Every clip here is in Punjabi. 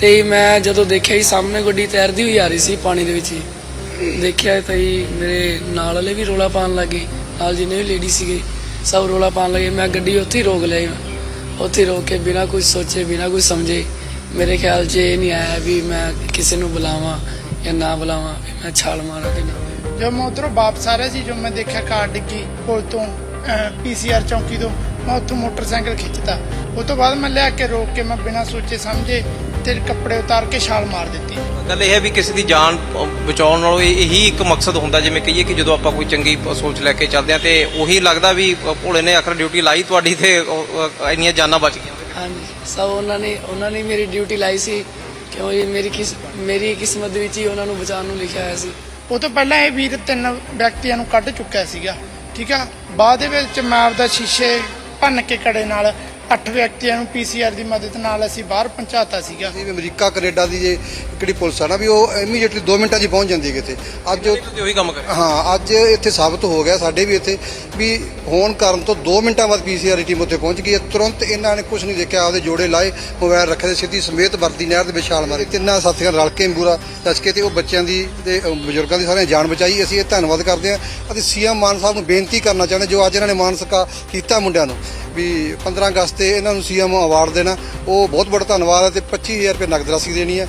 ਤੇ ਮੈਂ ਜਦੋਂ ਦੇਖਿਆ ਹੀ ਸਾਹਮਣੇ ਗੱਡੀ ਤੈਰਦੀ ਹੋਈ ਆ ਰਹੀ ਸੀ ਪਾਣੀ ਦੇ ਵਿੱਚ ਹੀ ਦੇਖਿਆ ਤਾਂ ਹੀ ਮੇਰੇ ਨਾਲ ਵਾਲੇ ਵੀ ਰੋਲਾ ਪਾਉਣ ਲੱਗੇ ਨਾਲ ਜਿੰਨੇ ਵੀ ਲੇਡੀ ਸੀਗੇ ਸਭ ਰੋਲਾ ਪਾਉਣ ਲੱਗੇ, ਮੈਂ ਗੱਡੀ ਉੱਥੇ ਹੀ ਰੋਕ ਲਈ ਉੱਥੇ ਰੋਕ ਕੇ ਬਿਨਾਂ ਕੁਝ ਸੋਚੇ, ਬਿਨਾਂ ਕੁਝ ਸਮਝੇ, ਮੇਰੇ ਖਿਆਲ 'ਚ ਇਹ ਨਹੀਂ ਆਇਆ ਵੀ ਮੈਂ ਕਿਸੇ ਨੂੰ ਬੁਲਾਵਾਂ ਜਾਂ ਨਾ ਬੁਲਾਵਾਂ ਮੈਂ ਛਾਲ ਮਾਰਾਂ ਕਿ ਨਾ। ਜਦ ਮੈਂ ਉਧਰੋਂ ਵਾਪਸ ਆ ਰਿਹਾ ਸੀ, ਜਦੋਂ ਮੈਂ ਦੇਖਿਆ ਕਾਰ ਡਿੱਗੀ ਪੁਲ ਤੋਂ ਪੀਸੀਆਰ ਚੌਂਕੀ ਤੋਂ, ਮੈਂ ਉੱਥੋਂ ਮੋਟਰਸਾਈਕਲ ਖਿੱਚਤਾ। ਉਸ ਤੋਂ ਬਾਅਦ ਮੈਂ ਲਿਆ ਕੇ ਰੋਕ ਕੇ ਮੈਂ ਬਿਨਾਂ ਸੋਚੇ, ਸਮਝੇ ਤੇ ਕੱਪੜੇ ਉਤਾਰ ਕੇ ਛਾਲ ਮਾਰ ਦਿੱਤੀ। ਗੱਲ ਇਹ ਹੈ ਵੀ ਕਿਸੇ ਦੀ ਜਾਨ ਬਚਾਉਣ ਨਾਲੋਂ ਇਹ- ਇਹੀ ਇੱਕ ਮਕਸਦ ਹੁੰਦਾ ਜਿਵੇਂ ਕਹੀਏ ਕਿ ਜਦੋਂ ਆਪਾਂ ਕੋਈ ਚੰਗੀ ਸੋਚ ਲੈ ਕੇ ਚੱਲਦੇ ਆ ਤੇ ਉਹੀ ਲੱਗਦਾ ਵੀ ਭੋਲੇ ਨੇ ਆਖਰ ਡਿਊਟੀ ਲਾਈ ਤੁਹਾਡੀ ਤੇ ਇੰਨੀਆਂ ਜਾਨਾਂ ਬਚ ਗਈਆਂ। ਹਾਂਜੀ ਸਭ ਉਹਨਾਂ ਨੇ ਉਹਨਾਂ ਨੇ ਮੇਰੀ ਡਿਊਟੀ ਲਾਈ ਸੀ ਕਿਉਂ ਇਹ ਮੇਰੀ ਕਿਸ ਮੇਰੀ ਕਿਸਮਤ ਵਿੱਚ ਹੀ ਉਹਨਾਂ ਨੂੰ ਬਚਾਉਣ ਨੂੰ ਲਿਖਿਆ ਹੋਇਆ ਸੀ। ਉਹ ਤੋਂ ਪਹਿਲਾਂ ਇਹ ਵੀਰ ਤਿੰਨ ਵਿਅਕਤੀਆਂ ਨੂੰ ਕੱਢ ਚੁੱਕਿਆ ਸੀਗਾ ਠੀਕ ਆ? ਬਾਅਦ ਦੇ ਵਿੱਚ ਮੈਂ ਆਪਦਾ ਸ਼ੀਸ਼ੇ ਭੰਨ ਕੇ ਕੜੇ ਨਾਲ ਅੱਠ ਵਿਅਕਤੀਆਂ ਨੂੰ ਪੀਸੀਆਰ ਦੀ ਮਦਦ ਨਾਲ ਅਸੀਂ ਬਾਹਰ ਪਹੁੰਚਾਤਾ ਸੀਗਾ। ਸੀ ਵੀ ਅਮਰੀਕਾ ਕੈਨੇਡਾ ਦੀ ਜੇ ਕਿਹੜੀ ਪੁਲਿਸ ਆ ਨਾ ਵੀ ਉਹ ਇਮੀਡੀਏਟਲੀ 2 ਮਿੰਟਾਂ 'ਚ ਹੀ ਪਹੁੰਚ ਜਾਂਦੀ ਹੈ ਕਿਤੇ। ਅੱਜ ਉਹ- ਤੁਸੀਂ ਉਹੀ ਕੰਮ ਕਰ ਹਾਂ? ਅੱਜ ਇੱਥੇ ਸਾਬਤ ਹੋ ਗਿਆ ਸਾਡੇ ਵੀ ਇੱਥੇ ਵੀ ਫੋਨ ਕਰਨ ਤੋਂ 2 ਮਿੰਟਾਂ ਬਾਅਦ ਪੀਸੀਆਰ ਟੀਮ ਉੱਥੇ ਪਹੁੰਚ ਗਈ ਹੈ। ਤੁਰੰਤ ਇਹਨਾਂ ਨੇ ਕੁਝ ਨਹੀਂ ਦੇਖਿਆ ਆਪਦੇ ਜੋੜੇ ਲਾਏ ਮੋਬਾਈਲ ਰੱਖੇ ਤੇ ਸਿੱਧੀ ਸਮੇਤ ਵਰਦੀ ਨਹਿਰ ਦੇ ਵਿੱਚ ਛਾਲ ਮਾਰੀ। ਤਿੰਨਾਂ ਸਾਥੀਆਂ ਰਲ ਕੇ ਪੂਰਾ ਦੱਸ ਕੇ ਤੇ ਉਹ ਬੱਚਿਆਂ ਦੀ ਤੇ ਅ, ਬਜ਼ੁਰਗਾਂ ਦੀ ਸਾਰਿਆਂ ਦੀ ਜਾਨ ਬਚਾਈ। ਅਸੀਂ ਇਹ ਧੰਨਵਾਦ ਕਰਦੇ ਹਾਂ ਅਤੇ ਸੀਐਮ ਮਾਨ ਸਾਹਿਬ ਨੂੰ ਬੇਨਤੀ ਕਰਨਾ ਚਾਹੁੰਦੇ ਜੋ ਅੱਜ ਇਹਨਾਂ ਨੇ ਮਾਨ ਸਕਾ ਕੀਤਾ ਮੁੰਡਿਆਂ ਨੂੰ। ਵੀ 15 ਅਗਸਤ ਤੇ ਇਹਨਾਂ ਨੂੰ ਸੀਐਮ ਅਵਾਰਡ ਦੇਣਾ, ਉਹ ਬਹੁਤ ਬੜਾ ਧੰਨਵਾਦ ਹੈ ਤੇ 25000 ਰੁਪਏ ਨਗਦ ਰਾਸ਼ੀ ਦੇਣੀ ਹੈ।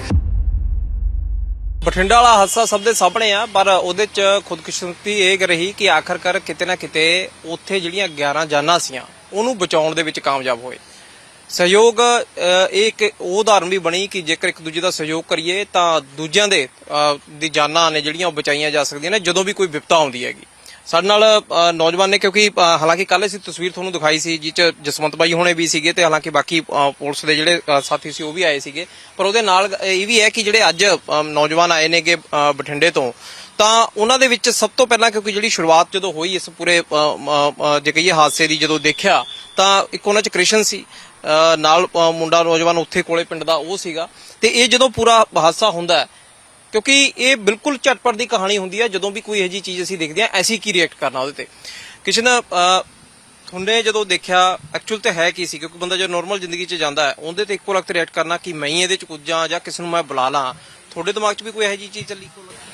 ਬਠਿੰਡਾ ਵਾਲਾ ਹਾਦਸਾ ਸਭ ਦੇ ਸਾਹਮਣੇ ਆ, ਪਰ ਉਹਦੇ ਚ ਖੁਦਕਿਸ਼ਮਤੀ ਇਹ ਰਹੀ ਕਿ ਆਖਰਕਾਰ ਕਿਤੇ ਨਾ ਕਿਤੇ ਉੱਥੇ ਜਿਹੜੀਆਂ 11 ਜਾਨਾਂ ਸੀਆਂ, ਉਹਨੂੰ ਬਚਾਉਣ ਦੇ ਵਿੱਚ ਕਾਮਯਾਬ ਹੋਏ। ਸਹਿਯੋਗ ਇਹ ਇੱਕ ਉਦਾਹਰਨ ਵੀ ਬਣੀ ਕਿ ਜੇਕਰ ਇੱਕ ਦੂਜੇ ਦਾ ਸਹਿਯੋਗ ਕਰੀਏ ਤਾਂ ਦੂਜਿਆਂ ਦੇ ਦੀ ਜਾਨਾਂ ਨੇ ਜਿਹੜੀਆਂ ਉਹ ਬਚਾਈਆਂ ਜਾ ਸਕਦੀਆਂ ਨੇ, ਜਦੋਂ ਵੀ ਕੋਈ ਵਿਪਤਾ ਆਉਂਦੀ ਹੈਗੀ। ਸਾਡੇ ਨਾਲ ਅ, ਨੌਜਵਾਨ ਨੇ ਕਿਉਂਕਿ ਅ, ਹਾਲਾਂਕਿ ਕੱਲ ਅਸੀਂ ਤਸਵੀਰ ਤੁਹਾਨੂੰ ਦਿਖਾਈ ਸੀ ਜਿਹ ਚ ਜਸਵੰਤ ਬਾਈ ਹੋਣੇ ਵੀ ਸੀਗੇ ਤੇ ਹਾਲਾਂਕਿ ਬਾਕੀ ਅ, ਪੁਲਿਸ ਦੇ ਜਿਹੜੇ ਅ, ਸਾਥੀ ਸੀ ਉਹ ਵੀ ਆਏ ਸੀਗੇ। ਪਰ ਉਹਦੇ ਨਾਲ ਇਹ ਵੀ ਹੈ ਕਿ ਜਿਹੜੇ ਅੱਜ ਅ, ਨੌਜਵਾਨ ਆਏ ਨੇਗੇ ਅ, ਬਠਿੰਡੇ ਤੋਂ ਤਾਂ ਉਹਨਾਂ ਦੇ ਵਿੱਚ ਸਭ ਤੋਂ ਪਹਿਲਾਂ ਕਿਉਂਕਿ ਜਿਹੜੀ ਸ਼ੁਰੂਆਤ ਜਦੋਂ ਹੋਈ ਇਸ ਪੂਰੇ ਅ, ਅ, ਅ, ਜੇ ਕਹੀਏ ਹਾਦਸੇ ਦੀ ਜਦੋਂ ਦੇਖਿਆ ਤਾਂ ਇੱਕ ਉਹਨਾਂ ਚ ਕ੍ਰਿਸ਼ਨ ਸੀ ਅ, ਨਾਲ ਅ, ਮੁੰਡਾ ਨੌਜਵਾਨ ਉੱਥੇ ਕੋਲੇ ਪਿੰਡ ਦਾ ਉਹ ਸੀਗਾ। ਤੇ ਇਹ ਜਦੋਂ ਪੂਰਾ ਹਾਦਸਾ ਹੁੰਦਾ ਹੈ ਕਿਉਂਕਿ ਇਹ ਬਿਲਕੁਲ ਝਟਪਟ ਦੀ ਕਹਾਣੀ ਹੁੰਦੀ ਹੈ ਜਦੋਂ ਵੀ ਕੋਈ ਇਹੋ ਜਿਹੀ ਚੀਜ਼ ਅਸੀਂ ਦੇਖਦੇ ਹਾਂ ਐਸੀ ਕੀ ਰਿਐਕਟ ਕਰਨਾ ਉਹਦੇ ਤੇ? ਕਿਸੇ ਨੇ ਹੁੰਦੇ ਜਦੋਂ ਦੇਖਿਆ ਐਕਚੁਅਲ ਤੇ ਹੈ ਕੀ ਸੀ ਕਿਉਂਕਿ ਬੰਦਾ ਜਦੋਂ ਨਾਰਮਲ ਜ਼ਿੰਦਗੀ 'ਚ ਜਾਂਦਾ ਹੈ ਉਹਦੇ ਤੇ ਇੱਕੋ ਲਗਤ ਰਿਐਕਟ ਕਰਨਾ ਕਿ ਮੈਂ ਹੀ ਇਹਦੇ 'ਚ ਕੁੱਜਾਂ ਜਾਂ ਕਿਸੇ ਨੂੰ ਮੈਂ ਬੁਲਾ ਲਾਂ। ਤੁਹਾਡੇ ਦਿਮਾਗ 'ਚ ਵੀ ਕੋਈ ਇਹੋ ਜਿਹੀ ਚੀਜ਼ ਚੱਲੀ?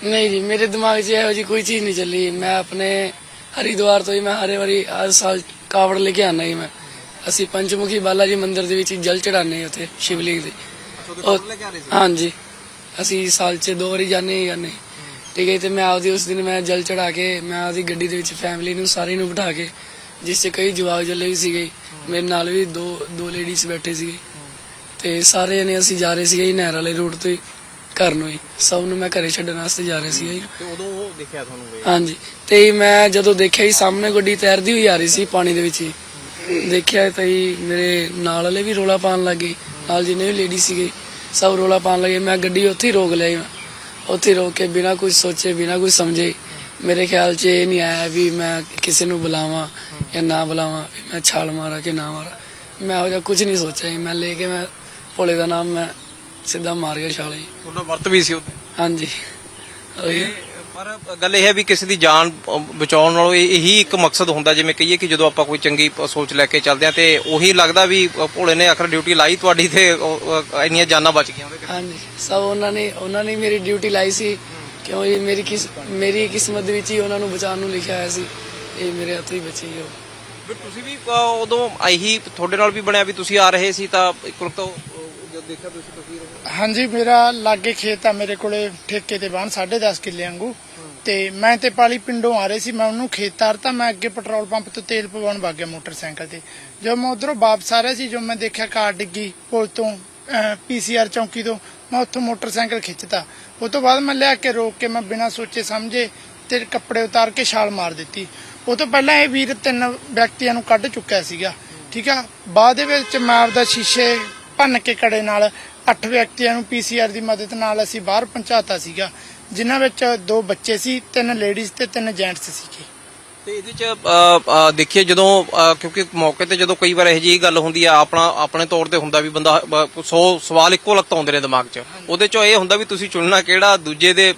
ਨਹੀਂ ਜੀ ਮੇਰੇ ਦਿਮਾਗ 'ਚ ਇਹੋ ਜਿਹੀ ਕੋਈ ਚੀਜ਼ ਨਹੀਂ ਚੱਲੀ। ਮੈਂ ਆਪਣੇ ਹਰਿਦੁਆਰ ਤੋਂ ਹੀ ਮੈਂ ਹਰੇ ਵਾਰੀ ਹਰ ਸਾਲ ਕਾਵੜ ਲੈ ਕੇ ਆਣਾ ਹੀ ਮੈਂ। ਅਸੀਂ ਪੰਚਮੁਖੀ ਬਾਲਾ ਜੀ ਮੰਦਿਰ ਦੇ ਵਿੱਚ ਜਲ ਹਾਂ ਉੱਥੇ ਸ਼ਿਵਲਿੰਗ ਦੇ। ਹਾਂਜੀ। ਅਸੀਂ ਸਾਲ 'ਚ ਦੋ ਵਾਰੀ ਜਾਂਦੇ ਹੀ ਜਾਂਦੇ ਠੀਕ ਹੈ ਤੇ ਮੈਂ ਆਪਦੀ ਉਸ ਦਿਨ ਮੈਂ ਜਲ ਚੜਾ ਕੇ ਮੈਂ ਆਪਦੀ ਗੱਡੀ ਦੇ ਵਿੱਚ ਫੈਮਿਲੀ ਨੂੰ ਸਾਰੇ ਨੂੰ ਬਿਠਾ ਕੇ ਜਿਸ 'ਚ ਕਈ ਜਵਾਗ ਜੱਲੇ ਵੀ ਸੀਗੇ। ਮੇਰੇ ਨਾਲ ਵੀ ਦੋ ਦੋ ਲੇਡੀਜ਼ ਬੈਠੇ ਸੀਗੇ। ਤੇ ਸਾਰੇ ਜਣੇ ਅਸੀਂ ਜਾ ਰਹੇ ਸੀਗੇ ਨਹਿਰ ਵਾਲੇ ਰੂਟ ਤੋਂ ਘਰ ਨੂੰ ਹੀ ਸਭ ਨੂੰ ਮੈਂ ਘਰੇ ਛੱਡਣ ਵਾਸਤੇ ਜਾ ਰਿਹਾ ਸੀ ਜੀ। ਤੇ ਉਦੋਂ ਉਹ ਦੇਖਿਆ ਤੁਹਾਨੂੰ ਹਾਂਜੀ। ਤੇ ਮੈਂ ਜਦੋਂ ਦੇਖਿਆ ਹੀ ਸਾਹਮਣੇ ਗੱਡੀ ਤੈਰਦੀ ਹੋਈ ਆ ਰਹੀ ਸੀ ਪਾਣੀ ਦੇ ਵਿੱਚ ਹੀ ਦੇਖਿਆ ਤਾਂ ਹੀ ਮੇਰੇ ਨਾਲ ਵਾਲੇ ਵੀ ਰੋਲਾ ਪਾਉਣ ਲੱਗੇ ਨਾਲ ਜਿੰਨੇ ਵੀ ਲੇਡੀ ਸੀਗੇ ਸਭ ਰੋਲਾ ਪਾਉਣ ਲੱਗੇ। ਮੈਂ ਗੱਡੀ ਉੱਥੇ ਹੀ ਰੋਕ ਲਈ ਉੱਥੇ ਹੀ ਰੋਕ ਕੇ ਬਿਨਾਂ ਕੁਝ ਸੋਚੇ ਬਿਨਾਂ ਕੁਝ ਸਮਝੇ। ਮੇਰੇ ਖਿਆਲ 'ਚ ਇਹ ਨਹੀਂ ਆਇਆ ਵੀ ਮੈਂ ਕਿਸੇ ਨੂੰ ਬੁਲਾਵਾਂ ਜਾਂ ਨਾ ਬੁਲਾਵਾਂ ਵੀ ਮੈਂ ਛਾਲ ਮਾਰਾਂ ਕਿ ਨਾ ਮਾਰਾਂ। ਮੈਂ ਉਹ ਜਿਹਾ ਕੁਝ ਨਹੀਂ ਸੋਚਿਆ ਜੀ। ਮੈਂ ਲੈ ਕੇ ਮੈਂ ਭੋਲੇ ਦਾ ਨਾਮ ਮੈਂ ਸਿੱਧਾ ਮਾਰ ਗਿਆ ਛਾਲ ਜੀ। ਤੁਹਾਡਾ ਵਰਤ ਵੀ ਸੀ ਉੱਥੇ? ਹਾਂਜੀ। ਉਹੀ ਪਰ ਗੱਲ ਇਹ ਹੈ ਵੀ ਕਿਸੇ ਦੀ ਜਾਨ ਬਚਾਉਣ ਨਾਲੋਂ ਇਹ- ਇਹੀ ਇੱਕ ਮਕਸਦ ਹੁੰਦਾ ਜਿਵੇਂ ਕਹੀਏ ਕਿ ਜਦੋਂ ਆਪਾਂ ਕੋਈ ਚੰਗੀ ਪ- ਸੋਚ ਲੈ ਕੇ ਚੱਲਦੇ ਆ ਤੇ ਉਹੀ ਲੱਗਦਾ ਵੀ ਭੋਲੇ ਨੇ ਆਖਰ ਡਿਊਟੀ ਲਾਈ ਤੁਹਾਡੀ ਤੇ ਇੰਨੀਆਂ ਜਾਨਾਂ ਬਚ ਗਈਆਂ ਉਹਦੇ ਹਾਂਜੀ ਸਭ ਉਹਨਾਂ ਨੇ ਉਹਨਾਂ ਨੇ ਮੇਰੀ ਡਿਊਟੀ ਲਾਈ ਸੀ ਕਿਉਂ ਇਹ ਮੇਰੀ ਕਿਸ ਮੇਰੀ ਕਿਸਮਤ ਦੇ ਵਿੱਚ ਹੀ ਉਹਨਾਂ ਨੂੰ ਬਚਾਉਣ ਨੂੰ ਲਿਖਿਆ ਹੋਇਆ ਸੀ ਇਹ ਮੇਰੇ ਹੱਥੋਂ ਹੀ ਬਚੀ ਉਹ। ਵੀ ਤੁਸੀਂ ਵੀ ਅ, ਉਦੋਂ ਇਹੀ ਤੁਹਾਡੇ ਨਾਲ ਵੀ ਬਣਿਆ ਵੀ ਤੁਸੀਂ ਆ ਰਹੇ ਸੀ ਤਾਂ ਇੱਕ ਵਕਤ ਉਹ- ਦੇਖਿਆ ਤੁਸੀਂ ਤਸਵੀਰ ਉਹ ਹਾਂਜੀ, ਮੇਰਾ ਲਾਗੇ ਖੇਤ ਆ, ਮੇਰੇ ਕੋਲੇ ਠੇਕੇ ਤੇ ਬਾਹਨ 10.5 ਕਿੱਲੇ ਵਾਂਗੂ। ਤੇ ਮੈਂ ਤੇ ਪਾਲੀ ਪਿੰਡੋਂ ਆ ਰਹੇ ਸੀ, ਮੈਂ ਉਹਨੂੰ ਖੇਤ ਤਾਰਤਾ ਮੈਂ ਅੱਗੇ ਪੈਟਰੋਲ ਪੰਪ ਤੋਂ ਤੇਲ ਪਵਾਉਣ ਵਗ ਗਿਆ ਮੋਟਰਸਾਈਕਲ ਤੇ। ਜਦੋਂ ਮੈਂ ਉਧਰੋਂ ਵਾਪਸ ਆ ਰਿਹਾ ਸੀ ਜਦੋਂ ਮੈਂ ਦੇਖਿਆ ਕਾਰ ਡਿੱਗੀ ਪੁਲ ਤੋਂ ਪੀਸੀਆਰ ਚੌਂਕੀ ਤੋਂ, ਮੈਂ ਉੱਥੋਂ ਮੋਟਰਸਾਈਕਲ ਖਿੱਚਤਾ। ਉਸ ਤੋਂ ਬਾਅਦ ਮੈਂ ਲਿਆ ਕੇ ਰੋਕ ਕੇ ਮੈਂ ਬਿਨਾਂ ਸੋਚੇ ਸਮਝੇ ਤੇ ਕੱਪੜੇ ਉਤਾਰ ਕੇ ਛਾਲ ਮਾਰ ਦਿੱਤੀ। ਉਹ ਤੋਂ ਪਹਿਲਾਂ ਇਹ ਵੀਰ ਤਿੰਨ ਵਿਅਕਤੀਆਂ ਨੂੰ ਕੱਢ ਚੁੱਕਿਆ ਸੀਗਾ, ਠੀਕ ਆ? ਬਾਅਦ ਦੇ ਵਿੱਚ ਮੈਂ ਆਪਦਾ ਸ਼ੀਸ਼ੇ ਭੰਨ ਕੇ ਕੜੇ ਨਾਲ ਅੱਠ ਵਿਅਕਤੀਆਂ ਨੂੰ ਪੀਸੀਆਰ ਦੀ ਮਦਦ ਨਾਲ ਅਸੀਂ ਬਾਹਰ ਪਹੁੰਚਾਤਾ ਸੀਗਾ ਜਿਨ੍ਹਾਂ ਵਿੱਚ ਦੋ ਬੱਚੇ ਸੀ ਤਿੰਨ ਲੇਡੀਜ਼ ਤੇ ਤਿੰਨ ਜੈਂਟਸ ਸੀਗੇ। ਤੇ ਇਹਦੇ ਚ ਦੇਖੀਏ ਜਦੋਂ ਕਿਉਂਕਿ ਮੌਕੇ ਤੇ ਜਦੋਂ ਕਈ ਵਾਰ ਇਹੋ ਜਿਹੀ ਗੱਲ ਹੁੰਦੀ ਆ ਆਪਣਾ ਆਪਣੇ ਤੌਰ ਤੇ ਹੁੰਦਾ ਵੀ ਬੰਦਾ 100 ਸਵਾਲ ਇੱਕੋ ਲਗਤ ਆਉਂਦੇ ਨੇ ਦਿਮਾਗ 'ਚ। ਉਹਦੇ 'ਚੋਂ ਇਹ ਹੁੰਦਾ ਵੀ ਤੁਸੀਂ ਚੁਣਨਾ ਕਿਹੜਾ ਦੂਜੇ ਦੇ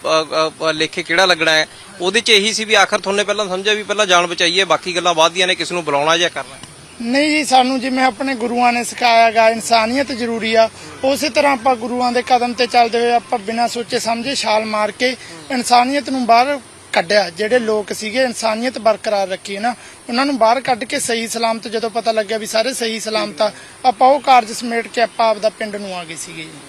ਲੇਖੇ ਕਿਹੜਾ ਲੱਗਣਾ ਹੈ। ਉਹਦੇ 'ਚ ਇਹੀ ਸੀ ਵੀ ਆਖਰ ਤੁਹਾਨੂੰ ਪਹਿਲਾਂ ਸਮਝਿਆ ਵੀ ਪਹਿਲਾਂ ਜਾਨ ਬਚਾਈਏ ਬਾਕੀ ਗੱਲਾਂ ਬਾਅਦ ਦੀਆਂ ਨੇ ਕਿਸ ਨੂੰ ਬੁਲਾਉਣਾ ਜਾਂ ਕਰਨਾ। ਨਹੀਂ ਜੀ, ਸਾਨੂੰ ਜਿਵੇਂ ਆਪਣੇ ਗੁਰੂਆਂ ਨੇ ਸਿਖਾਇਆ ਗਾ, ਇਨਸਾਨੀਅਤ ਜ਼ਰੂਰੀ ਆ, ਉਸੇ ਤਰ੍ਹਾਂ ਆਪਾਂ ਗੁਰੂਆਂ ਦੇ ਕਦਮ ਤੇ ਚੱਲਦੇ ਹੋਏ ਆਪਾਂ ਬਿਨਾਂ ਸੋਚੇ ਸਮਝੇ ਛਾਲ ਮਾਰ ਕੇ ਇਨਸਾਨੀਅਤ ਨੂੰ ਬਾਹਰ ਕੱਢਿਆ। ਜਿਹੜੇ ਲੋਕ ਸੀਗੇ, ਇਨਸਾਨੀਅਤ ਬਰਕਰਾਰ ਰੱਖੀ ਨਾ, ਉਹਨਾਂ ਨੂੰ ਬਾਹਰ ਕੱਢ ਕੇ ਸਹੀ ਸਲਾਮਤ, ਜਦੋਂ ਪਤਾ ਲੱਗਿਆ ਵੀ ਸਾਰੇ ਸਹੀ ਸਲਾਮਤ ਆ, ਆਪਾਂ ਉਹ ਕਾਰਜ ਸਮੇਟ ਕੇ ਆਪਾਂ ਆਪਦਾ ਪਿੰਡ ਨੂੰ ਆ ਗਏ ਸੀਗੇ ਜੀ।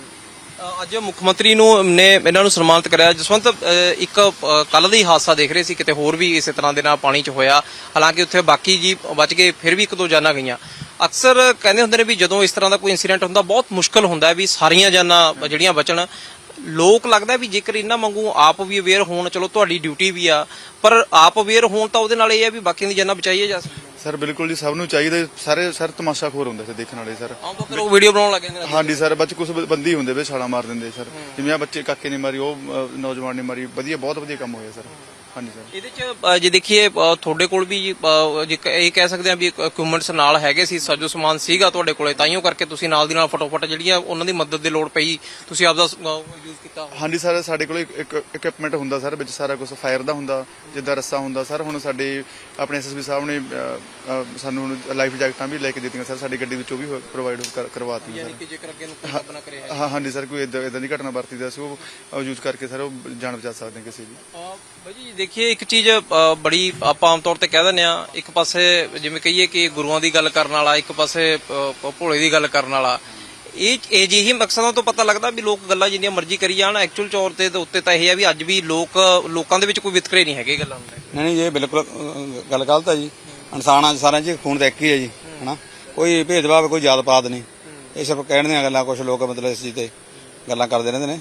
ਅੱਜ ਮੁੱਖ ਮੰਤਰੀ ਨੂੰ ਨੇ ਇਹਨਾਂ ਨੂੰ ਸਨਮਾਨਿਤ ਕਰਿਆ। ਜਸਵੰਤ ਅ, ਇੱਕ ਕੱਲ ਹੀ ਹਾਦਸਾ ਦੇਖ ਰਹੇ ਸੀ। ਕਿਤੇ ਹੋਰ ਵੀ ਇਸੇ ਤਰ੍ਹਾਂ ਦੇ ਨਾਲ ਪਾਣੀ 'ਚ ਹੋਇਆ। ਹਾਲਾਂਕਿ ਉੱਥੇ ਬਾਕੀ ਜੀ ਬਚ ਗਏ ਫਿਰ ਵੀ ਇੱਕ ਦੋ ਜਾਨਾਂ ਗਈਆਂ। ਅਕਸਰ ਕਹਿੰਦੇ ਹੁੰਦੇ ਨੇ ਵੀ ਜਦੋਂ ਇਸ ਤਰ੍ਹਾਂ ਦਾ ਕੋਈ ਇਨਸੀਡੈਂਟ ਹੁੰਦਾ ਬਹੁਤ ਮੁਸ਼ਕਲ ਹੁੰਦਾ ਵੀ ਸਾਰੀਆਂ ਜਾਨਾਂ ਜਿਹੜੀਆਂ ਬਚਣ। ਲੋਕ ਲੱਗਦਾ ਵੀ ਜੇਕਰ ਇਹਨਾਂ ਵਾਂਗੂ ਆਪ ਵੀ ਅਵੇਅਰ ਹੋਣ ਚਲੋ ਤੁਹਾਡੀ ਡਿਊਟੀ ਵੀ ਆ ਪਰ ਆਪ ਅਵੇਅਰ ਹੋਣ ਤਾਂ ਉਹਦੇ ਨਾਲ ਇਹ ਆ ਵੀ ਬਾਕੀਆਂ ਦੀ ਜਾਨਾਂ ਬਚਾਈਏ ਜਾ ਸਕਦੀਆਂ। ਸਰ ਬਿਲਕੁਲ ਜੀ ਸਭ ਨੂੰ ਚਾਹੀਦਾ ਸਾਰੇ ਸਰ ਤਮਾਸ਼ਾਖੋਰ ਹੁੰਦੇ ਸੀ ਦੇਖਣ ਵਾਲੇ ਸਰ। ਆਮ ਤੌਰ ਤੇ ਵੀਡੀਓ ਬਣਾਉਣ ਲੱਗ ਜਾਂਦੇ ਨੇ ਹਾਂਜੀ ਸਰ ਬੱਚ ਕੁਝ ਬੰਦੀ ਹੁੰਦੇ ਵੇ ਛਾਲਾ ਮਾਰ ਦਿੰਦੇ ਸਰ। ਜਿਵੇਂ ਆ ਬੱਚੇ ਕਾਕੇ ਨੇ ਮਾਰੀ ਉਹ ਅ, ਨੌਜਵਾਨ ਨੇ ਮਾਰੀ ਵਧੀਆ ਬਹੁਤ ਵਧੀਆ ਕੰਮ ਹੋਇਆ ਸਰ। ਹਾਂਜੀ ਸਰ। ਇਹਦੇ ਚ ਅ, ਜੇ ਦੇਖੀਏ ਅ, ਤੁਹਾਡੇ ਕੋਲ ਵੀ ਅ, ਜੇ ਕ- ਇਹ ਕਹਿ ਸਕਦੇ ਆ ਵੀ ਇਕਵਿਪਮੈਂਟਸ ਨਾਲ ਹੈਗੇ ਸੀ ਸਾਜੋ ਸਮਾਨ ਸੀਗਾ ਤੁਹਾਡੇ ਕੋਲੇ ਤਾਈਓ ਕਰਕੇ ਤੁਸੀਂ ਨਾਲ ਦੀ ਨਾਲ ਫਟੋਫਟ ਜਿਹੜੀਆਂ ਉਹਨਾਂ ਦੀ ਮਦਦ ਦੀ ਲੋੜ ਪਈ ਤੁਸੀਂ ਆਪਦਾ ਯੂਜ਼ ਕੀਤਾ ਹਾਂਜੀ ਸਰ ਸਾਡੇ ਕੋਲ ਇੱਕ ਇਕਵਿਪਮੈਂਟ ਹੁੰਦਾ ਸਰ ਵਿੱਚ ਸਾਰਾ ਕੁਝ ਫਾਇਰ ਦਾ ਹੁੰਦਾ ਜਿੱਦਾਂ ਰੱਸਾ ਹੁੰਦਾ ਸਰ ਹੁਣ ਸਾਡੇ ਆਪਣੇ ਐਸਐਸਬੀ ਸਾਹਿਬ ਨੇ ਅ, ਅ, ਸਾਨੂੰ ਲਾਈਫ ਜੈਕਟਾਂ ਵੀ ਲੈ ਕੇ ਦਿੱਤੀਆਂ ਸਰ ਸਾਡੀ ਗੱਡੀ ਵਿੱਚੋਂ ਵੀ ਪ੍ਰੋਵਾਈਡ ਕਰਵਾਤੀ ਯਾਨੀ ਸਰ। ਕਿ ਜੇਕਰ ਅੱਗੇ ਨੂੰ ਕੋਈ ਰੱਬ ਨਾ ਕਰੇ ਹਾਂ। ਹਾਂਜੀ ਸਰ ਕੋਈ ਇਦਾਂ ਦੀ ਘਟਨਾ ਵਰਤੀਦਾ ਸੀ ਉਹ ਯੂਜ਼ ਕਰਕੇ ਸਰ ਉਹ ਜਾਨ ਬਚਾ ਸਕਦੇ ਹਾਂ ਕਿਸੇ ਦੀ ਬਾਈ ਜੀ ਦੇਖੀਏ ਇੱਕ ਚੀਜ਼ ਅ, ਬੜੀ ਆਪਾਂ ਆਮ ਤੌਰ ਤੇ ਕਹਿ ਦਿੰਦੇ ਆ ਇੱਕ ਪਾਸੇ ਜਿਵੇਂ ਕਹੀਏ ਕਿ ਗੁਰੂਆਂ ਦੀ ਗੱਲ ਕਰਨ ਵਾਲਾ ਇੱਕ ਪਾਸੇ ਅ, ਭੋਲੇ ਦੀ ਗੱਲ ਕਰਨ ਵਾਲਾ। ਇਹ ਇਹ ਜਿਹੀ ਮਕਸਦਾਂ ਤੋਂ ਪਤਾ ਲੱਗਦਾ ਵੀ ਲੋਕ ਗੱਲਾਂ ਜਿੰਨੀਆਂ ਮਰਜ਼ੀ ਕਰੀ ਜਾਣ ਐਕਚੁਅਲ ਤੌਰ ਤੇ ਤਾਂ ਉੱਤੇ ਤਾਂ ਇਹ ਹੈ ਵੀ ਅੱਜ ਵੀ ਲੋਕ ਲੋਕਾਂ ਦੇ ਵਿੱਚ ਕੋਈ ਵਿਤਕਰੇ ਨਹੀਂ ਹੈਗੇ ਗੱਲਾਂ ਨੂੰ ਲੈ ਕੇ। ਨਹੀਂ ਨਹੀਂ ਇਹ ਬਿਲਕੁਲ ਅਹ, ਗੱਲ ਗਲਤ ਹੈ ਜੀ। ਇਨਸਾਨਾਂ 'ਚ ਸਾਰਿਆਂ 'ਚ ਖੂਨ ਤਾਂ ਇੱਕ ਹੀ ਹੈ ਜੀ ਹਨਾ? ਕੋਈ ਭੇਦਭਾਵ ਕੋਈ ਜਾਤ ਪਾਤ ਨਹੀਂ। ਇਹ ਸਿਰਫ ਕਹਿਣ ਦੀਆਂ ਗੱਲਾਂ ਕੁਝ ਲੋਕ ਮਤਲਬ ਇਸ ਚੀਜ਼ ਤੇ ਗੱਲਾਂ ਕਰਦੇ ਰਹਿੰਦੇ ਨੇ।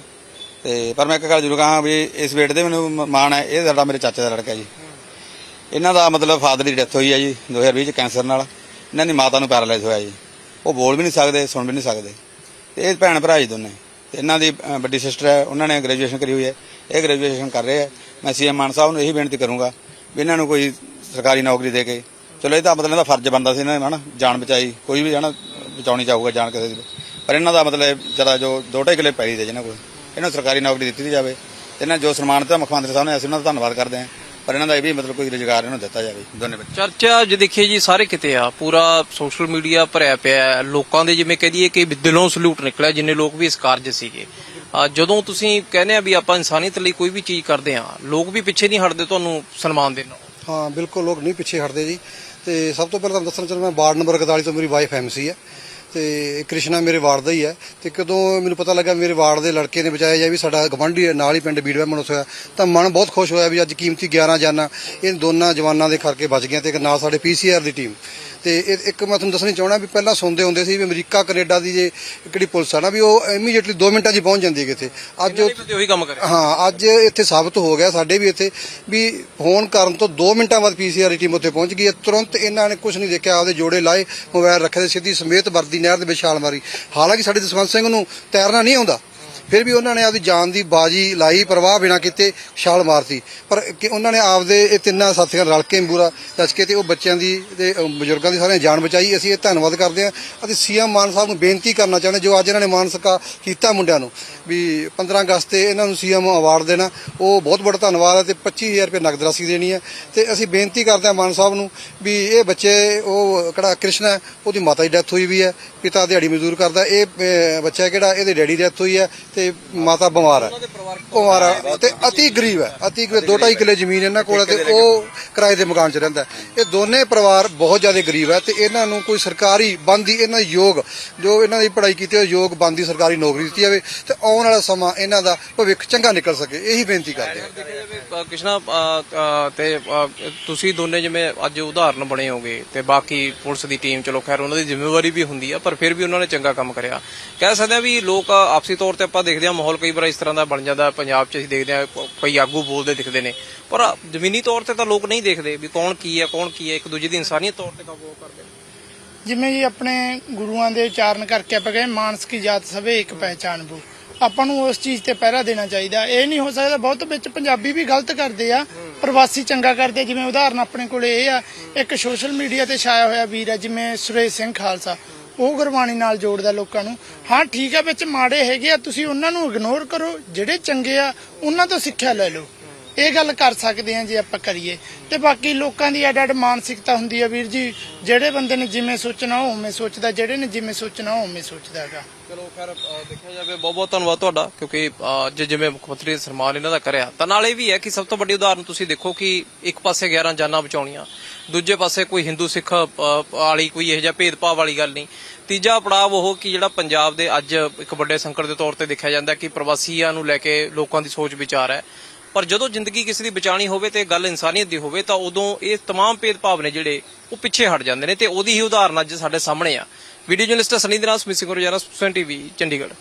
ਤੇ ਪਰ ਮੈਂ ਇੱਕ ਗੱਲ ਜ਼ਰੂਰ ਕਹਾਂ ਵੀ ਇਸ ਬੇਟੇ ਦੇ ਮੈਨੂੰ ਮ- ਮਾਣ ਹੈ ਇਹ ਸਾਡਾ ਮੇਰੇ ਚਾਚੇ ਦਾ ਲੜਕਾ ਜੀ। ਇਹਨਾਂ ਦਾ ਮਤਲਬ ਫਾਦਰ ਦੀ ਡੈਥ ਹੋਈ ਹੈ ਜੀ 2020 ਚ ਕੈਂਸਰ ਨਾਲ। ਇਹਨਾਂ ਦੀ ਮਾਤਾ ਨੂੰ ਪੈਰਾਲਾਈਜ਼ ਹੋਇਆ ਜੀ। ਉਹ ਬੋਲ ਵੀ ਨਹੀਂ ਸਕਦੇ ਸੁਣ ਵੀ ਨਹੀਂ ਸਕਦੇ। ਤੇ ਇਹ ਭੈਣ ਭਰਾ ਜੀ ਦੋਨੇ। ਤੇ ਇਹਨਾਂ ਦੀ ਅ, ਵੱਡੀ ਸਿਸਟਰ ਹੈ ਉਹਨਾਂ ਨੇ ਗ੍ਰੈਜੂਏਸ਼ਨ ਕਰੀ ਹੋਈ ਹੈ। ਇਹ ਗ੍ਰੈਜੂਏਸ਼ਨ ਕਰ ਰਹੇ ਹੈ। ਮੈਂ ਸੀਐਮ ਮਾਨ ਸਾਹਿਬ ਨੂੰ ਇਹੀ ਬੇਨਤੀ ਕਰੂੰਗਾ ਵੀ ਇਹਨਾਂ ਨੂੰ ਕੋਈ ਸਰਕਾਰੀ ਨੌਕਰੀ ਦੇ ਕੇ। ਚਲੋ ਇਹ ਤਾਂ ਮਤਲਬ ਇਹਦਾ ਫਰਜ਼ ਬਣਦਾ ਸੀ ਇਹਨਾਂ ਨੇ ਹਨਾ? ਜਾਨ ਬਚਾਈ ਕੋਈ ਵੀ ਹਨਾ? ਬਚਾਉਣੀ ਚਾਹੂਗਾ ਜਾਨ ਕਿਸੇ ਦੀ। ਪਰ ਇਹਨਾਂ ਦਾ ਮਤਲਬ ਜਰਾ ਜੋ ਦੋ ਢਾਈ ਕਿਲੇ ਪੈਰੀ ਦੇ ਜਿਹਨਾਂ ਕੋਲ। ਇਹਨਾਂ ਨੂੰ ਸਰਕਾਰੀ ਨੌਕਰੀ ਦਿੱਤੀ ਜਾਵੇ। ਤੇ ਇਹਨਾਂ ਜੋ ਸਨਮਾਨਿਤ ਹੈ ਮੁੱਖ ਮੰਤਰੀ ਸਾਹਿਬ ਨੇ ਅਸੀਂ ਉਹਨਾਂ ਦਾ ਧੰਨਵਾਦ ਕਰਦੇ ਹਾਂ। ਪਰ ਇਹਨਾਂ ਦਾ ਇਹ ਵੀ ਮਤਲਬ ਕੋਈ ਰੁਜ਼ਗਾਰ ਇਹਨਾਂ ਨੂੰ ਦਿੱਤਾ ਜਾਵੇ। ਦੋਨੇ ਬੱਚੇ। ਚਰਚਾ ਜੇ ਦੇਖੀਏ ਜੀ ਸਾਰੇ ਕਿਤੇ ਆ। ਪੂਰਾ ਸੋਸ਼ਲ ਮੀਡੀਆ ਭਰਿਆ ਪਿਆ ਹੈ। ਲੋਕਾਂ ਦੇ ਜਿਵੇਂ ਕਹ ਦਈਏ ਕਿ ਦਿਲੋਂ ਸਲੂਟ ਨਿਕਲਿਆ ਜਿੰਨੇ ਲੋਕ ਵੀ ਇਸ ਕਾਰਜ ਸੀਗੇ। ਅ, ਜਦੋਂ ਤੁਸੀਂ ਕਹਿੰਦੇ ਆ ਵੀ ਆਪਾਂ ਇਨਸਾਨੀਅਤ ਲਈ ਕੋਈ ਵੀ ਚੀਜ਼ ਕਰਦੇ ਆ ਲੋਕ ਵੀ ਪਿੱਛੇ ਨਹੀਂ ਹਟਦੇ ਤੁਹਾਨੂੰ ਸਨਮਾਨ ਦੇਣ ਹਾਂ ਬਿਲਕੁਲ ਲੋਕ ਨਹੀਂ ਪਿੱਛੇ ਹਟਦੇ ਜੀ। ਤੇ ਸਭ ਤੋਂ ਪਹਿਲਾਂ ਤੁਹਾਨੂੰ ਦੱਸਣਾ ਚਾਹੁੰਦਾ ਮੈਂ ਵਾਰਡ ਨੰਬਰ 41 ਤੋਂ ਮੇਰੀ ਵਾਈਫ ਐਮਸੀ ਹੈ। ਤੇ ਕ੍ਰਿਸ਼ਨਾ ਮੇਰੇ ਵਾਰਡ ਦਾ ਹੀ ਹੈ। ਤੇ ਕਦੋਂ ਮੈਨੂੰ ਪਤਾ ਲੱਗਾ ਮੇਰੇ ਵਾਰਡ ਦੇ ਲੜਕੇ ਨੇ ਬਚਾਇਆ ਜਾਂ ਵੀ ਸਾਡਾ ਗਵੰਡੀ ਨਾਲ ਹੀ ਪਿੰਡ ਬੀੜਵਾ ਮਨੋਸ ਹੋਇਆ ਤਾਂ ਮਨ ਬਹੁਤ ਖੁਸ਼ ਹੋਇਆ ਵੀ ਅੱਜ ਕੀਮਤੀ 11 ਜਾਨਾਂ, ਇਹ ਦੋਨਾਂ ਜਵਾਨਾਂ ਦੇ ਕਰਕੇ ਬਚ ਗਈਆਂ ਤੇ ਇੱਕ ਨਾਲ ਸਾਡੇ ਪੀਸੀਆਰ ਦੀ ਟੀਮ। ਤੇ ਇਹ ਇੱਕ ਮੈਂ ਤੁਹਾਨੂੰ ਦੱਸਣੀ ਚਾਹਣਾ ਵੀ ਪਹਿਲਾਂ ਸੁਣਦੇ ਹੁੰਦੇ ਸੀ ਵੀ ਅਮਰੀਕਾ ਕੈਨੇਡਾ ਦੀ ਜੇ ਕਿਹੜੀ ਪੁਲਿਸ ਆ ਨਾ ਵੀ ਉਹ ਇਮੀਡੀਏਟਲੀ 2 ਮਿੰਟਾਂ 'ਚ ਹੀ ਪਹੁੰਚ ਜਾਂਦੀ ਹੈ ਕਿਤੇ ਅੱਜ ਉਹ ਉਹੀ ਕੰਮ ਕਰੇ ਹਾਂ ਅੱਜ ਇੱਥੇ ਸਾਬਤ ਹੋ ਗਿਆ ਸਾਡੇ ਵੀ ਇੱਥੇ ਵੀ ਫੋਨ ਕਰਨ ਤੋਂ 2 ਮਿੰਟਾਂ ਬਾਅਦ ਪੀਸੀਆਰ ਟੀਮ ਉੱਥੇ ਪਹੁੰਚ ਗਈ ਹੈ। ਤੁਰੰਤ ਇਹਨਾਂ ਨੇ ਕੁਝ ਨਹੀਂ ਦੇਖਿਆ ਆਪਦੇ ਜੋੜੇ ਲਾਏ ਮੋਬਾਈਲ ਰੱਖੇ ਤੇ ਸਿੱਧੀ ਸਮੇਤ ਵਰਦੀ ਨਹਿਰ ਦੇ ਵਿੱਚ ਛਾਲ ਮਾਰੀ। ਹਾਲਾਂਕਿ ਸਾਡੇ ਜਸਵੰਤ ਸਿੰਘ ਨੂੰ ਤੈਰਨਾ ਨਹੀਂ ਆਉਂਦਾ। ਫਿਰ ਵੀ ਉਹਨਾਂ ਨੇ ਆਪਦੀ ਜਾਨ ਦੀ ਬਾਜੀ ਲਾਈ, ਪਰਵਾਹ ਬਿਨਾਂ ਕੀਤੇ ਛਾਲ ਮਾਰਤੀ। ਪਰ ਕਿ ਉਹਨਾਂ ਨੇ ਆਪਦੇ ਇਹ ਤਿੰਨਾਂ ਸਾਥੀਆਂ ਨਾਲ ਰਲ ਕੇ ਬੂਰਾ ਦੱਸ ਕੇ ਤੇ ਉਹ ਬੱਚਿਆਂ ਦੀ ਤੇ ਬਜ਼ੁਰਗਾਂ ਦੀ ਸਾਰਿਆਂ ਜਾਨ ਬਚਾਈ। ਅਸੀਂ ਇਹ ਧੰਨਵਾਦ ਕਰਦੇ ਹਾਂ ਅਤੇ ਸੀਐਮ ਮਾਨ ਸਾਹਿਬ ਨੂੰ ਬੇਨਤੀ ਕਰਨਾ ਚਾਹੁੰਦੇ ਜੋ ਅੱਜ ਇਹਨਾਂ ਨੇ ਮਾਨ ਸਕਾ ਕੀਤਾ ਮੁੰਡਿਆਂ ਨੂੰ, ਵੀ 15 ਅਗਸਤ ਤੇ ਇਹਨਾਂ ਨੂੰ ਸੀਐਮ ਅਵਾਰਡ ਦੇਣਾ, ਉਹ ਬਹੁਤ ਬੜਾ ਧੰਨਵਾਦ ਹੈ ਤੇ 25000 ਰੁਪਏ ਨਗਦ ਰਾਸ਼ੀ ਦੇਣੀ ਹੈ। ਤੇ ਅਸੀਂ ਬੇਨਤੀ ਕਰਦੇ ਹਾਂ ਮਾਨ ਸਾਹਿਬ ਨੂੰ ਵੀ ਇਹ ਬੱਚੇ, ਉਹ ਕਿਹੜਾ ਕ੍ਰਿਸ਼ਨ ਹੈ, ਉਹਦੀ ਮਾਤਾ ਦੀ ਡੈਥ ਹੋਈ ਵੀ ਹੈ, ਪਿਤਾ ਦਿਹਾੜੀ ਮਜ਼ਦੂਰ ਕਰਦਾ, ਇਹ ਬੱਚਾ ਕਿਹੜਾ, ਇਹਦੇ ਡੈਡੀ ਦੀ ਡੈਥ ਹੋਈ ਹੈ ਤੇ ਮਾਤਾ ਬਿਮਾਰ ਹੈ। ਬਿਮਾਰ ਹੈ ਤੇ ਅਤੀ ਗਰੀਬ ਹੈ। ਅਤੀ ਗਰੀਬ ਦੋ ਢਾਈ ਕਿੱਲੇ ਜ਼ਮੀਨ ਇਹਨਾਂ ਕੋਲ ਹੈ ਤੇ ਉਹ ਕਿਰਾਏ ਦੇ ਮਕਾਨ 'ਚ ਰਹਿੰਦਾ ਇਹ ਦੋਨੇ ਪਰਿਵਾਰ ਬਹੁਤ ਜ਼ਿਆਦਾ ਗਰੀਬ ਹੈ ਤੇ ਇਹਨਾਂ ਨੂੰ ਕੋਈ ਸਰਕਾਰੀ ਬੰਦੀ, ਇਹਨਾਂ ਯੋਗ, ਜੋ ਇਹਨਾਂ ਦੀ ਪੜ੍ਹਾਈ ਕੀਤੀ ਹੈ ਯੋਗ ਬੰਦੀ ਸਰਕਾਰੀ ਨੌਕਰੀ ਦਿੱਤੀ ਜਾਵੇ ਤੇ ਆਉਣ ਵਾਲਾ ਸਮਾਂ ਇਹਨਾਂ ਦਾ ਭਵਿੱਖ ਚੰਗਾ ਨਿਕਲ ਸਕੇ। ਇਹੀ ਬੇਨਤੀ ਕਰਦੇ ਹਾਂ। ਦੇਖਿਆ ਤੇ ਤੁਸੀਂ ਦੋਨੇ ਜਿਵੇਂ ਅੱਜ ਉਦਾਹਰਨ ਬਣੇ ਹੋਗੇ ਤੇ ਬਾਕੀ ਪੁਲਿਸ ਦੀ ਟੀਮ, ਚਲੋ ਖੈਰ ਉਹਨਾਂ ਦੀ ਜ਼ਿੰਮੇਵਾਰੀ ਵੀ ਹੁੰਦੀ ਆ, ਪਰ ਫਿਰ ਵੀ ਉਹਨਾਂ ਨੇ ਚੰਗਾ ਕੰਮ ਕਰਿਆ। ਕਹਿ ਸਕਦੇ ਆ ਵੀ ਲੋਕ ਆਪਸੀ ਤੌਰ ਤੇ ਆਪਾਂ ਦੇਖਦੇ ਆ ਮਾਹੌਲ ਕਈ ਵਾਰ ਇਸ ਤਰ੍ਹਾਂ ਦਾ ਬਣ ਜਾਂਦਾ, ਪੰਜਾਬ 'ਚ ਅਸੀਂ ਦੇਖਦੇ ਆ ਕਈ ਆਗੂ ਬੋਲਦੇ ਦਿਖਦੇ ਨੇ। ਪਰ ਜ਼ਮੀਨੀ ਤੌਰ ਤੇ ਤਾਂ ਲੋਕ ਨਹੀਂ ਦੇਖਦੇ ਵੀ ਕੌਣ ਕੀ ਹੈ, ਕੌਣ ਕੀ ਹੈ, ਇੱਕ ਦੂਜੇ ਦੀ ਇਨਸਾਨੀਅਤ ਤੌਰ ਤੇ ਕਾਬੂ ਕਰਦੇ ਨੇ। ਜਿਵੇਂ ਜੀ ਆਪਣੇ ਗੁਰੂਆਂ ਦੇ ਉਚਾਰਨ ਕਰਕੇ ਆਪਾਂ ਕਹੇ, ਮਾਨਸ ਕੀ ਜਾਤ ਸਵੇ ਇੱਕ ਪਹਿਚਾਨ ਬੂ। ਆਪਾਂ ਨੂੰ ਉਸ ਚੀਜ਼ ਤੇ ਪਹਿਰਾ ਦੇਣਾ ਚਾਹੀਦਾ। ਇਹ ਨਹੀਂ ਹੋ ਸਕਦਾ, ਬਹੁਤ ਵਿੱਚ ਪੰਜਾਬੀ ਵੀ ਗਲਤ ਕਰਦੇ ਆ, ਪ੍ਰਵਾਸੀ ਚੰਗਾ ਕਰਦੇ ਆ। ਜਿਵੇਂ ਉਦਾਹਰਨ ਆਪਣੇ ਕੋਲੇ ਇਹ ਆ, ਇੱਕ ਸੋਸ਼ਲ ਮੀਡੀਆ ਤੇ ਛਾਇਆ ਹੋਇਆ ਵੀਰ ਆ ਜਿਵੇਂ ਸੁਰੇਸ਼ ਸਿੰਘ ਖਾਲਸਾ। ਉਹ ਗੁਰਬਾਣੀ ਨਾਲ ਜੋੜਦਾ ਲੋਕਾਂ ਨੂੰ। ਹਾਂ, ਠੀਕ ਆ, ਵਿੱਚ ਮਾੜੇ ਹੈਗੇ ਆ, ਤੁਸੀਂ ਉਹਨਾਂ ਨੂੰ ਇਗਨੋਰ ਕਰੋ। ਜਿਹੜੇ ਚੰਗੇ ਆ, ਉਹਨਾਂ ਤੋਂ ਸਿੱਖਿਆ ਲੈ ਲਓ। ਇਹ ਗੱਲ ਕਰ ਸਕਦੇ ਹਾਂ ਜੇ ਆਪਾਂ ਕਰੀਏ। ਤੇ ਬਾਕੀ ਲੋਕਾਂ ਦੀ ਅੱਡ ਅੱਡ ਮਾਨਸਿਕਤਾ ਹੁੰਦੀ ਹੈ ਵੀਰ ਜੀ ਜਿਹੜੇ ਬੰਦੇ ਨੇ ਜਿਵੇਂ ਸੋਚਣਾ ਉਹ ਉਵੇਂ ਸੋਚਦਾ ਜਿਹੜੇ ਨੇ ਜਿਵੇਂ ਸੋਚਣਾ ਉਹ ਉਵੇਂ ਸੋਚਦਾ ਹੈਗਾ। ਚਲੋ ਖੈਰ ਅ, ਦੇਖਿਆ ਜਾਵੇ ਬਹੁਤ ਬਹੁਤ ਧੰਨਵਾਦ ਤੁਹਾਡਾ ਕਿਉਂਕਿ ਅ, ਅੱਜ ਜਿਵੇਂ ਮੁੱਖ ਮੰਤਰੀ ਦਾ ਸਨਮਾਨ ਇਹਨਾਂ ਦਾ ਕਰਿਆ ਤਾਂ ਨਾਲ ਇਹ ਵੀ ਹੈ ਕਿ ਸਭ ਤੋਂ ਵੱਡੀ ਉਦਾਹਰਨ ਤੁਸੀਂ ਦੇਖੋ ਕਿ ਇੱਕ ਪਾਸੇ 11 ਜਾਨਾਂ ਬਚਾਉਣੀਆਂ ਦੂਜੇ ਪਾਸੇ ਕੋਈ ਹਿੰਦੂ ਸਿੱਖ ਅ, ਵਾਲੀ ਕੋਈ ਇਹੋ ਜਿਹਾ ਭੇਦਭਾਵ ਵਾਲੀ ਗੱਲ ਨਹੀਂ। ਤੀਜਾ ਪੜਾਅ ਉਹ ਕਿ ਜਿਹੜਾ ਪੰਜਾਬ ਦੇ ਅੱਜ ਇੱਕ ਵੱਡੇ ਸੰਕਟ ਦੇ ਤੌਰ ਤੇ ਦੇਖਿਆ ਜਾਂਦਾ ਕਿ ਪ੍ਰਵਾਸੀਆਂ ਨੂੰ ਲੈ ਕੇ ਲੋਕਾਂ ਦੀ ਸੋਚ ਵਿਚਾਰ ਹੈ। ਪਰ ਜਦੋਂ ਜ਼ਿੰਦਗੀ ਕਿਸੇ ਦੀ ਬਚਾਣੀ ਹੋਵੇ ਤੇ ਗੱਲ ਇਨਸਾਨੀਅਤ ਦੀ ਹੋਵੇ ਤਾਂ ਉਦੋਂ ਇਹ तमाम ਭੇਦਭਾਵ ਨੇ ਜਿਹੜੇ ਉਹ ਪਿੱਛੇ ਹਟ ਜਾਂਦੇ ਨੇ ਤੇ ਉਹਦੀ ਹੀ ਉਦਾਹਰਨ ਅੱਜ ਸਾਡੇ ਸਾਹਮਣੇ ਆ ਵੀਡੀਓ ਜਰਨਲਿਸਟ ਸਨੀ ਦੇ ਨਾਲ ਸਮਿਤ ਸਿੰਘ ਰੋਜ਼ਾਨਾ ਸੁਪਸਨ ਟੀਵੀ ਚੰਡੀਗੜ੍ਹ